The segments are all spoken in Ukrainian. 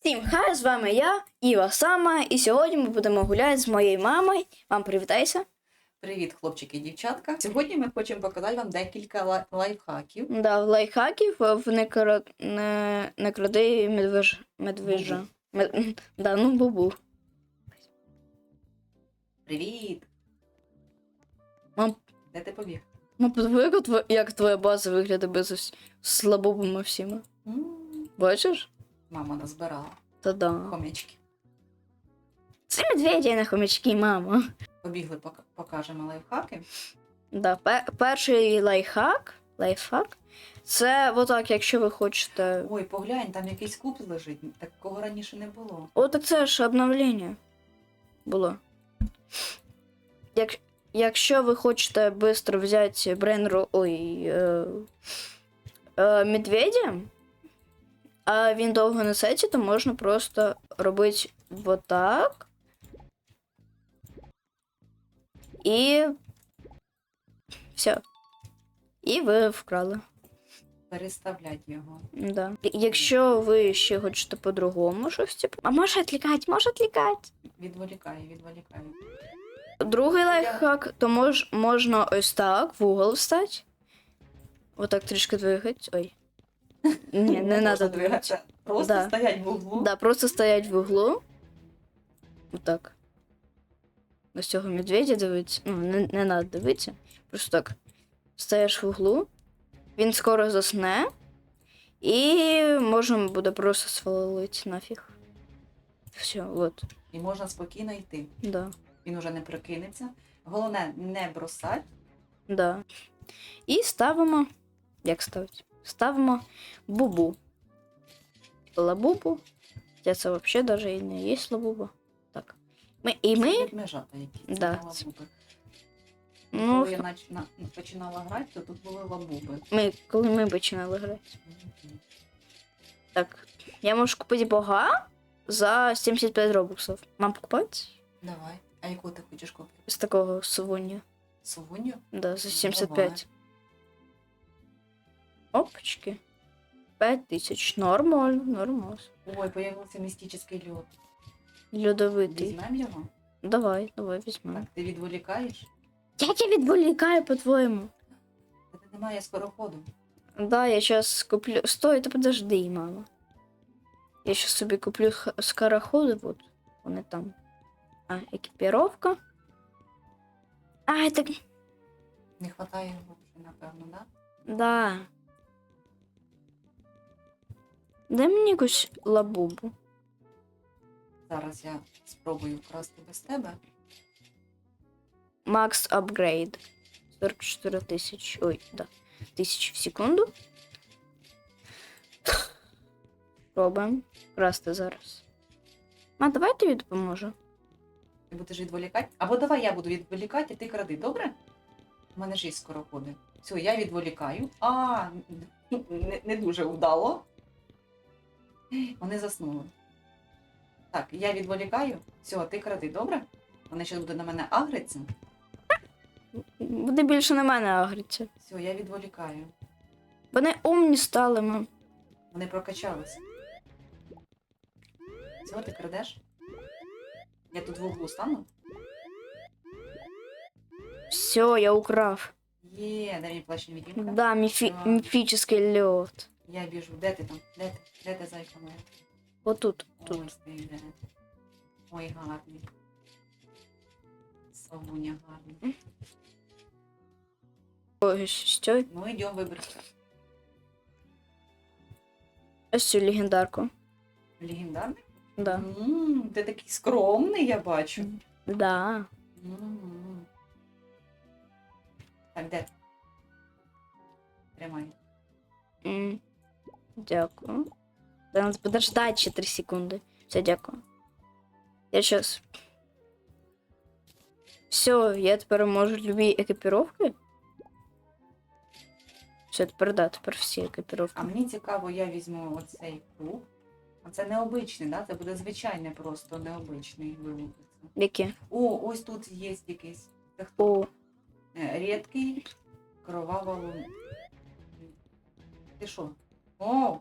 Всім хай, з вами я, Іва Сама, і сьогодні ми будемо гуляти з моєю мамою. Мам, привітайся. Привіт, хлопчики і дівчатка. Сьогодні ми хочемо показати вам декілька лай- лайфхаків. Да, лайфхаків в не, кра... не... не кради медвеж... медвежа. Мед... Да, ну бубу. Привіт! Мам. Де ти побіг? Ну, подиви, як, твоя база виглядає без ось слабобами всіма. М, Бачиш? Мама назбирала Та да. хомячки. Це медведі на хомячки, мама. Побігли, пок- покажемо лайфхаки. Да, пе- перший лайфхак, лайфхак, це отак, якщо ви хочете. Ой, поглянь, там якийсь куб лежить. Такого раніше не було. О, так це ж обновлення було. Як, якщо ви хочете швидко взяти брейнру. Ой. Е, е, медведя, а він довго не сеті, то можна просто робити вот так. І. Все. І ви вкрали. Переставлять його. Да. Якщо ви ще хочете по-другому щось, типу. А може відлікати, може відлікати. Відволікає, відволікає. Другий лайфхак, то мож, можна ось так в угол встати. Отак трішки двигать. Ой. Не треба двигати. двигатися. Просто Да. стоять в углу. Да, просто стоять в углу. Отак. Ось цього медведя дивиться. Ну, не, не треба дивитися. Просто так. Стоїш в углу, він скоро засне, і можна буде просто свалити нафіг. Все, от. І можна спокійно йти. Да. Він уже не прокинеться. Головне, не бросать. Да. І ставимо. Як ставити? Ставимо бубу. Лабубу. Хоча це взагалі навіть і не є лабуба. Так. Ми, і ми. як межата якісь. Да, це- лабуби. Ну, Коли я нач... на... починала грати, то тут були лабуби. ми, коли ми починали грати. Так. Я можу купити бога за 75 робоксів. Мам покупати? Давай. А яку ти хочеш купити? З такого сувоння. Совуню? Да, за Ну, 75. Опачки. 5 тисяч. Нормально, нормально. Ой, появився містичний льод. Льодовитий. Візьмемо його? Давай, давай візьмемо. Так, ти відволікаєш? Я відволікаю, по-твоєму? Та ти немає скороходу. Да, я сейчас куплю. Стой, та подожди, мама. Я сейчас собі куплю х- скороходи, вот. Вони там. А, екіпіровка. А, так. Не вистачає його напевно, да? Да. Дай мені якусь лабубу. Зараз я спробую вкрасти без тебе. Макс апгрейд. 44 тисячі. Ой, да. Тисяч в секунду. Пробуємо. Красти зараз. А, давай тобі допоможу. Ти будеш відволікати? Або давай я буду відволікати, а ти кради, добре? У мене ж є скороходи. Все, я відволікаю. А, не, не дуже вдало. Вони заснули. Так, я відволікаю. Все, ти кради, добре? Вони ще будуть на мене агриться. Буде більше на мене агриться. Все, я відволікаю. Вони умні стали, мам. Вони прокачались. Все, ти крадеш? Я тут в углу стану? Все, я украв. Є, дай мені плащ невидимка. Да, міфі... Міфічний льот. Я біжу. Де ти там? Де ти? Де ти зайка моя? Отут. Тут. Ось ти де. Ой, гарний. Совуня гарний. Ой, що? Ну, йдемо виберемо. Ось цю легендарку. Легендарний? Да. М, Ти такий скромний, я бачу. Да. М. Так, де? ти? Тримай. М. Дякую. Да, нас буде ждать ще 3 секунди. Все, дякую. Я сейчас. Все, я тепер можу любі екіпіровки. Все, тепер да, тепер всі екіпіровки. А мені цікаво, я візьму оцей круг. А це необичний, да? Це буде звичайний просто необичний вилупиться. Які? О, ось тут є якийсь. Це хто? О, Е, Рідкий кровава лун. Ти що? О!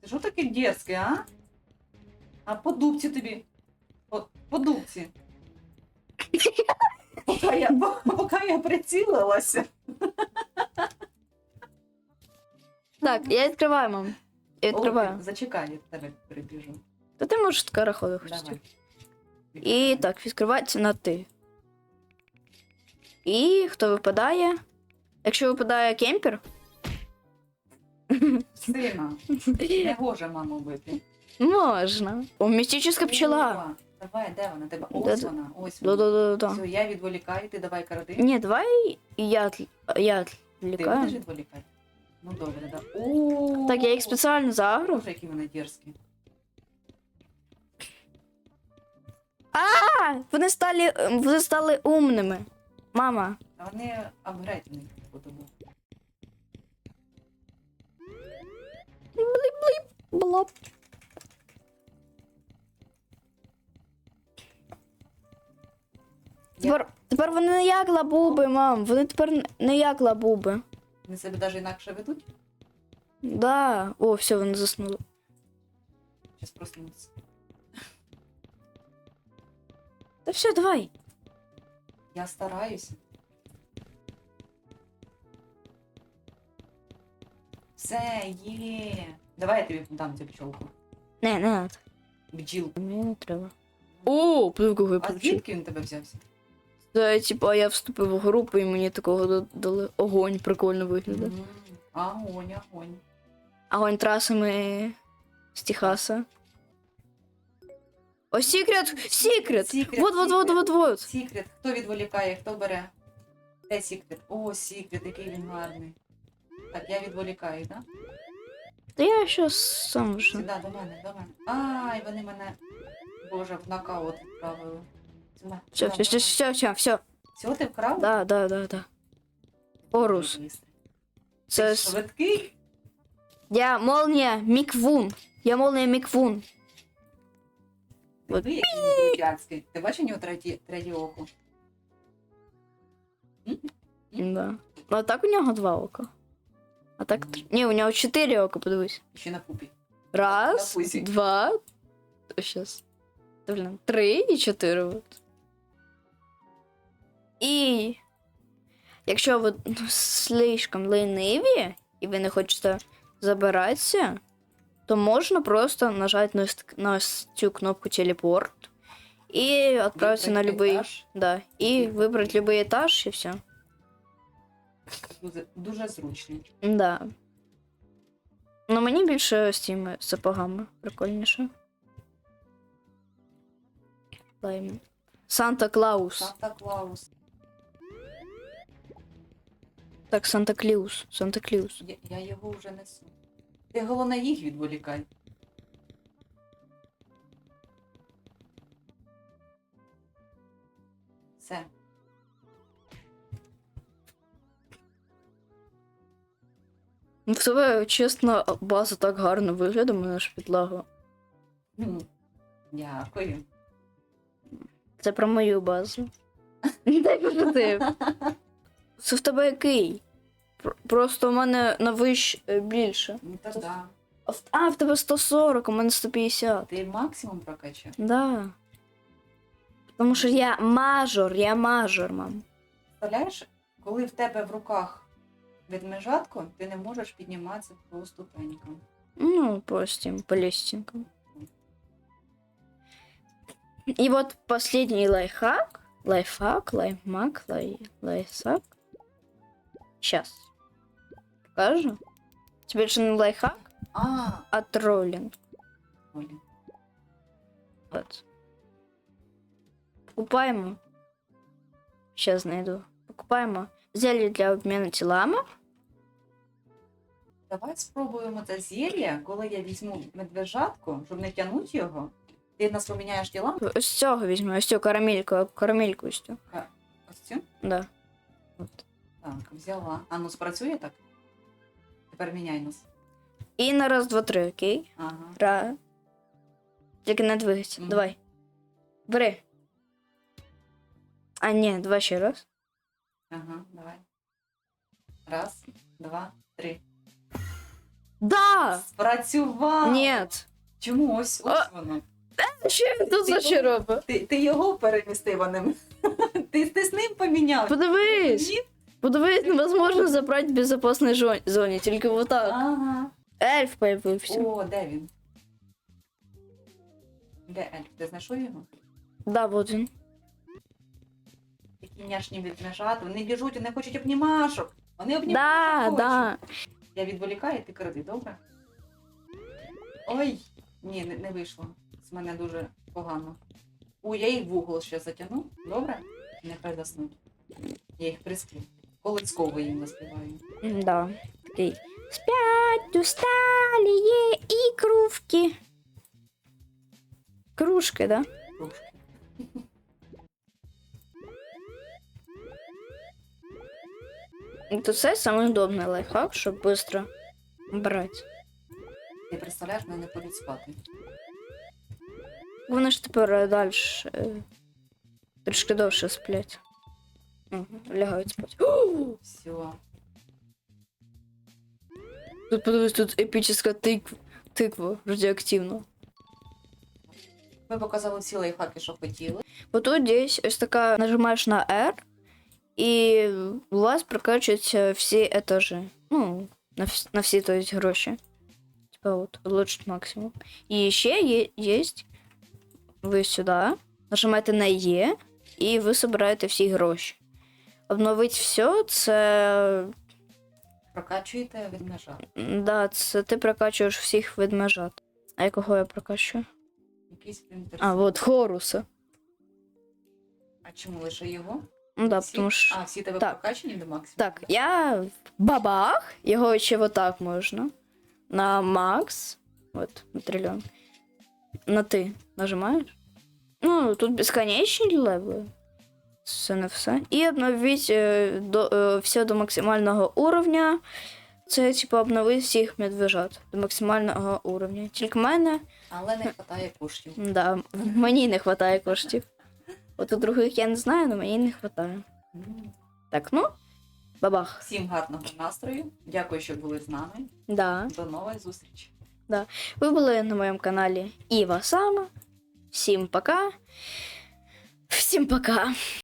Ти що таке дерзке, а? А по дубці тобі. От, по дубці. Поки я, поки я прицілилася. Так, я відкриваю, мам. Я відкриваю. О, зачекай, я тебе перебіжу. Та ти можеш скороходу хочеш. Давай. І так, відкривається на ти. І хто випадає? Якщо випадає кемпер, Сина, не гоже маму бити. можна. О, містична пчела. О, Давай, де вона? Тебе? Ось Да-да. вона, ось вона. Да-да-да-да. Все, я відволікаю, ти давай кради. Ні, давай я, от- я Ти будеш відволікати? Ну добре, да. О, Так, я їх спеціально загру. Боже, які вони дерзкі. А, вони стали, вони стали умними. Мама. А вони апгрейдені по тобі. Блоп. Я- Тепер, тепер вони не як лабуби, мам. Вони тепер не як лабуби. Вони себе навіть інакше ведуть. Да. О, все, вони заснули. Зараз проснуться. Та все, давай. Я стараюся. Все, є. Давай я тобі дам цю пчолку. Не, не надо. Бджілку. Мені не треба. О, пливку А виключив. звідки він тебе взявся? Це, типа, я вступив у групу і мені такого да- дали. Огонь прикольно виглядає. М, Огонь, огонь. Огонь трасами з Техаса. О, секрет! Секрет! Секрет, Вот, вот, вот, секрет. вот, вот. Сікрет. Хто відволікає, хто бере? Де Сікрет? О, Сікрет, який він гарний. Так, я відволікаю, так? Та я щас сам вже. Сюди, до мене, до мене. Ай, вони мене, боже, в нокаут відправили. Сюди, Все, сюди, все, все, все, все, все. Ти вкрав? Да, да, да, да. Орус. Ти Це швидкий? я молния Міквун. Я молния Міквун. От. Диви, який він крутяцький. Ти бачиш у нього третє, третє око? Да. Ну, а так у нього два ока. А так. Ні, у нього чотири ока, подивись. Ще на пупі. Раз, На два. Сейчас. Блин, три і чотири. От. І якщо ви ну, слишком лениві, і ви не хочете забиратися, то можна просто нажати на, на цю кнопку телепорт і відправитися на любий. Да, І- вибрати любий етаж і все. Дуже, дуже зручний. Да. Ну мені більше з цими сапогами прикольніше. Лайм. Санта Клаус. Санта Клаус. Так, Санта Кліус. Санта Кліус. Я, я його вже несу. Ти головне їх відволікай. Все. В тебе, чесно, база так гарно виглядає, мене ж підлага. М, Дякую. Це про мою базу. Дай. Це в тебе який? Пр- Просто у мене на вищ е, більше. Ну да. А в- А, в тебе 140, у мене 150. Ти максимум прокачав. Да. Тому що я мажор, я мажор, мам. Представляєш, коли в тебе в руках відмежатко, ти не можеш підніматися по ступенькам. Ну, по этим, по лестинкам. И вот последний лайфхак. Лайфхак, лайфмак, лай, лайфхак. Сейчас. Покажу. Теперь же не лайфхак, А, а троллинг. блін. Вот. Покупаємо. Сейчас найду. Покупаємо зелье для обміну тілами. Давай спробуємо це зілля, коли я візьму медвежатку, щоб не тягнути його. Ти нас поміняєш тіла? Ось цього візьму, ось цю карамельку, карамельку ось цю. Ось цю? Да. От. Так, взяла. А ну спрацює так? Тепер міняй нас. І на раз, два, три, окей? Ага. Ра. Тільки не двигайся. Мгм. Давай. Бери. А, ні, два ще раз. Ага, давай. Раз, два, три. Да! Спрацював! Нет. Чому ось ось А! воно? Він тут за що робить? Ти, ти його перемістив, а не м- ти, ти з ним поміняв. Подивись! Ні? Подивись, невозможно забрати в безопасной жо- зоні, тільки вот так. Ага. Ельф появився. О, де він? Де Ельф? Ти знайшов його? Да, вот він. Такі няшні відмежати, вони біжуть, вони хочуть обнімашок. Вони Да, хочуть. да. Я відволікаю, ти кради, добре? Ой, ні, не, не вийшло. З мене дуже погано. Ой, я їх в угол ще затягну, добре? Нехай заснуть. Я їх присплю. Колицьково їм наспіваю. Да. Такий. Спять усталые икрувки. Кружки, да? Трошки. Это це самый удобный лайфхак, щоб быстро брати. Ти представляєш, мене не ходять спати. Вони ж тепер далі трішки довше сплять. Мгм, Лягають спати. Все. Тут подивись, тут епічна тиква, тиква радіоактивна. Ми показали всі лайфхаки, що хотіли. Вот тут десь ось така нажимаєш на R, і у вас прокачуються всі етажі. Ну, на, вс- на всі то есть, гроші. Типа от, улучшить максимум. І ще є, є ви сюди, нажимаєте на Е, і ви собираєте всі гроші. Обновить все, це, Прокачуєте відмежа. м, да, це ти прокачуєш всіх ведмежат. А якого я прокачую? Якийсь принтер. А, от Хоруса. А чому лише його? Ну да, Всі? тому що. А, всі тебе Так. прокачані до максимуму? Так, я бабах, його ще отак можна. На Макс. От, на трильйон. На ти нажимаєш. Ну, тут безконечні левели. Це не все. І обновіть е, до, е, все до максимального уровня. Це, типу, обнови всіх медвежат до максимального уровня. Тільки в мене, Але не вистачає коштів. да, мені не вистачає коштів. От у других я не знаю, але мені не вистачає. Так, ну, бабах. Всім гарного настрою. Дякую, що були з нами. Да. До нової зустрічі. Ви були на моєму каналі Іва Сама. Всім пока. Всім пока.